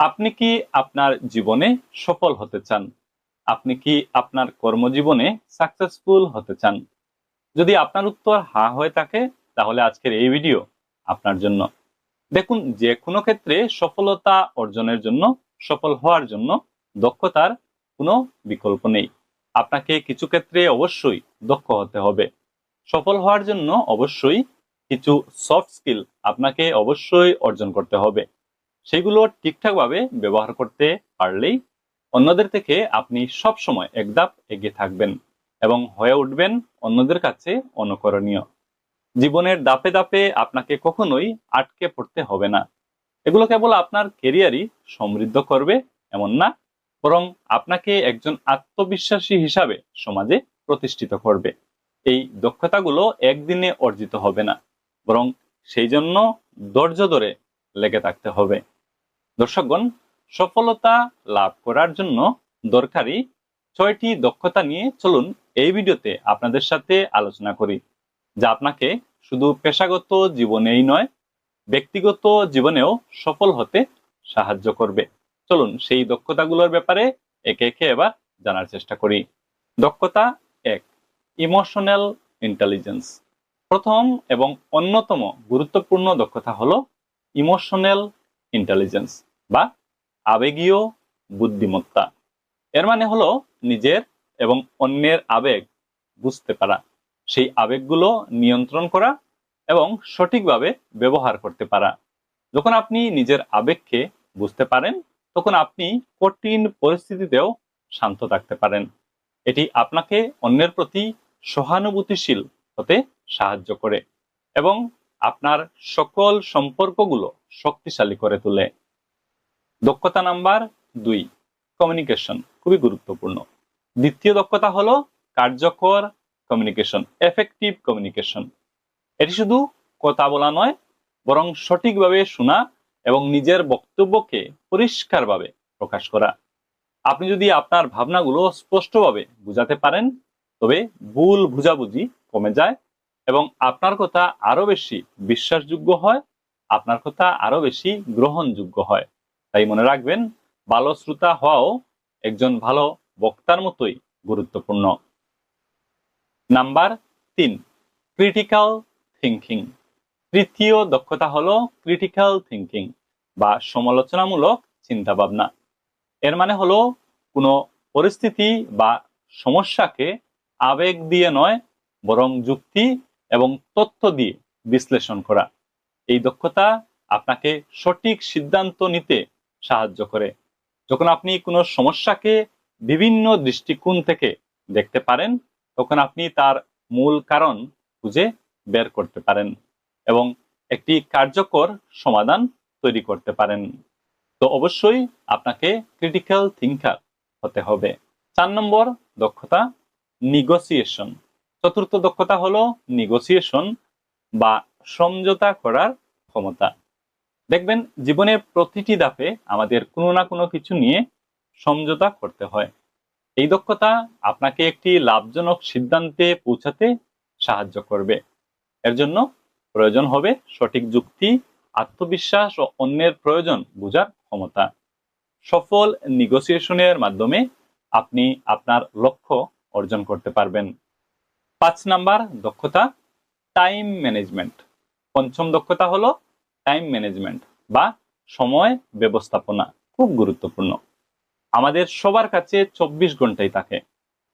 আপনি কি আপনার জীবনে সফল হতে চান? আপনি কি আপনার কর্মজীবনে সাকসেসফুল হতে চান? যদি আপনার উত্তর হা হয়ে থাকে, তাহলে আজকের এই ভিডিও আপনার জন্য। দেখুন যে কোনো ক্ষেত্রে সফলতা অর্জনের জন্য, সফল হওয়ার জন্য দক্ষতার কোনো বিকল্প নেই। আপনাকে কিছু ক্ষেত্রে অবশ্যই দক্ষ হতে হবে। সফল হওয়ার জন্য অবশ্যই কিছু সফট স্কিল আপনাকে অবশ্যই অর্জন করতে হবে। সেগুলো ঠিকঠাকভাবে ব্যবহার করতে পারলেই অন্যদের থেকে আপনি সব সময় এক ধাপ এগিয়ে থাকবেন এবং হয়ে উঠবেন অন্যদের কাছে অনুকরণীয়। জীবনের দাপে দাপে আপনাকে কখনোই আটকে পড়তে হবে না। এগুলো কেবল আপনার কেরিয়ারই সমৃদ্ধ করবে, এমন না, বরং আপনাকে একজন আত্মবিশ্বাসী হিসাবে সমাজে প্রতিষ্ঠিত করবে। এই দক্ষতাগুলো একদিনে অর্জিত হবে না, বরং সেই জন্য ধৈর্য ধরে লেগে থাকতে হবে। দর্শকগণ, সফলতা লাভ করার জন্য দরকারি ছয়টি দক্ষতা নিয়ে চলুন এই ভিডিওতে আপনাদের সাথে আলোচনা করি, যা আপনাকে শুধু পেশাগত জীবনেই নয়, ব্যক্তিগত জীবনেও সফল হতে সাহায্য করবে। চলুন সেই দক্ষতাগুলোর ব্যাপারে একে একে এবার জানার চেষ্টা করি। দক্ষতা এক, ইমোশনাল ইন্টেলিজেন্স। প্রথম এবং অন্যতম গুরুত্বপূর্ণ দক্ষতা হলো ইমোশনাল ইন্টেলিজেন্স। বা আবেগীয় বুদ্ধিমত্তা। এর মানে হলো নিজের এবং অন্যের আবেগ বুঝতে পারা, সেই আবেগগুলো নিয়ন্ত্রণ করা এবং সঠিকভাবে ব্যবহার করতে পারা। যখন আপনি নিজের আবেগকে বুঝতে পারেন, তখন আপনি কঠিন পরিস্থিতিতেও শান্ত থাকতে পারেন। এটি আপনাকে অন্যের প্রতি সহানুভূতিশীল হতে সাহায্য করে এবং আপনার সকল সম্পর্কগুলো শক্তিশালী করে তোলে। দক্ষতা নাম্বার দুই কমিউনিকেশন খুবই গুরুত্বপূর্ণ। দ্বিতীয় দক্ষতা হলো কার্যকর কমিউনিকেশন এফেক্টিভ কমিউনিকেশন এটি শুধু কথা বলা নয়, বরং সঠিকভাবে শোনা এবং নিজের বক্তব্যকে পরিষ্কারভাবে প্রকাশ করা। আপনি যদি আপনার ভাবনাগুলো স্পষ্টভাবে বুঝাতে পারেন, তবে ভুল বুঝাবুঝি কমে যায় এবং আপনার কথা আরও বেশি বিশ্বাসযোগ্য হয়, আপনার কথা আরও বেশি গ্রহণযোগ্য হয়। তাই মনে রাখবেন, ভালো শ্রোতা হওয়াও একজন ভালো বক্তার মতোই গুরুত্বপূর্ণ। নাম্বার তিন ক্রিটিক্যাল থিঙ্কিং তৃতীয় দক্ষতা হলো ক্রিটিক্যাল থিঙ্কিং বা সমালোচনামূলক চিন্তা ভাবনা এর মানে হলো কোনো পরিস্থিতি বা সমস্যাকে আবেগ দিয়ে নয়, বরং যুক্তি এবং তথ্য দিয়ে বিশ্লেষণ করা। এই দক্ষতা আপনাকে সঠিক সিদ্ধান্ত নিতে সাহায্য করে। যখন আপনি কোনো সমস্যাকে বিভিন্ন দৃষ্টিকোণ থেকে দেখতে পারেন, তখন আপনি তার মূল কারণ খুঁজে বের করতে পারেন এবং একটি কার্যকর সমাধান তৈরি করতে পারেন। তো অবশ্যই আপনাকে ক্রিটিক্যাল থিঙ্কার হতে হবে। চার নম্বর দক্ষতা নিগোসিয়েশন চতুর্থ দক্ষতা হলো নিগোসিয়েশন বা সমঝোতা করার ক্ষমতা। দেখবেন, জীবনের প্রতিটি ধাপে আমাদের কোনো না কোনো কিছু নিয়ে সমঝোতা করতে হয়। এই দক্ষতা আপনাকে একটি লাভজনক সিদ্ধান্তে পৌঁছাতে সাহায্য করবে। এর জন্য প্রয়োজন হবে সঠিক যুক্তি, আত্মবিশ্বাস ও অন্যের প্রয়োজন বোঝার ক্ষমতা। সফল নিগোসিয়েশনের মাধ্যমে আপনি আপনার লক্ষ্য অর্জন করতে পারবেন। পাঁচ নাম্বার দক্ষতা টাইম ম্যানেজমেন্ট পঞ্চম দক্ষতা হলো টাইম ম্যানেজমেন্ট বা সময় ব্যবস্থাপনা খুব গুরুত্বপূর্ণ। আমাদের সবার কাছে চব্বিশ ঘন্টাই থাকে।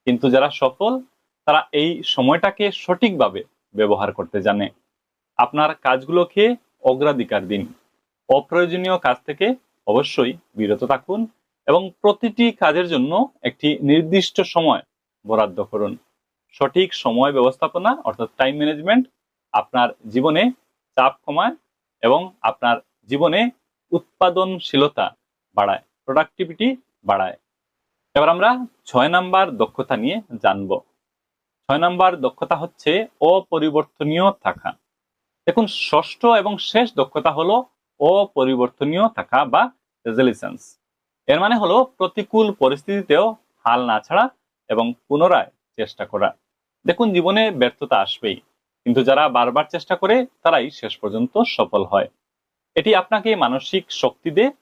কিন্তু যারা সফল, তারা এই সময়টাকে সঠিকভাবে ব্যবহার করতে জানে। আপনার কাজগুলোকে অগ্রাধিকার দিন। অপ্রয়োজনীয় কাজ থেকে অবশ্যই বিরত থাকুন এবং প্রতিটি কাজের জন্য একটি নির্দিষ্ট সময় বরাদ্দ করুন। সঠিক সময় ব্যবস্থাপনা অর্থাৎ টাইম ম্যানেজমেন্ট আপনার জীবনে চাপ কমায় এবং আপনার জীবনে উৎপাদনশীলতা বাড়ায় প্রোডাক্টিভিটি বাড়ায়। এবার আমরা ছয় নাম্বার দক্ষতা নিয়ে জানব। ছয় নাম্বার দক্ষতা হচ্ছে অপরিবর্তনীয় থাকা। দেখুন, ষষ্ঠ এবং শেষ দক্ষতা হলো অপরিবর্তনীয় থাকা বা রেজলিসেন্স এর মানে হলো প্রতিকূল পরিস্থিতিতেও হাল না ছাড়া এবং পুনরায় চেষ্টা করা। দেখুন, জীবনে ব্যর্থতা আসবেই। কিন্তু যারা বারবার চেষ্টা করে, তারাই শেষ পর্যন্ত সফল হয়। এটি আপনাকে মানসিক শক্তি দেয়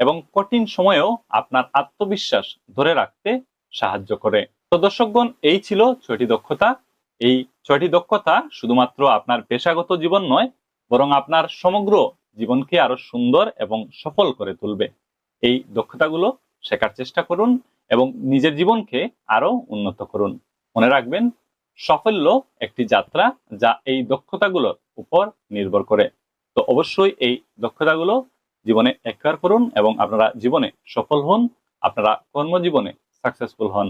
এবং কঠিন সময়েও আপনার আত্মবিশ্বাস ধরে রাখতে সাহায্য করে। তো দর্শকগণ, এই ছিল ছয়টি দক্ষতা। এই ছয়টি দক্ষতা শুধুমাত্র আপনার পেশাগত জীবন নয়, বরং আপনার সমগ্র জীবনকে আরও সুন্দর এবং সফল করে তুলবে। এই দক্ষতাগুলো শেখার চেষ্টা করুন এবং নিজের জীবনকে আরও উন্নত করুন। মনে রাখবেন সাফল্য একটি যাত্রা যা এই দক্ষতাগুলোর উপর নির্ভর করে। তো অবশ্যই এই দক্ষতাগুলো জীবনে একবার করুন এবং আপনারা জীবনে সফল হন, আপনারা কর্মজীবনে সাকসেসফুল হন।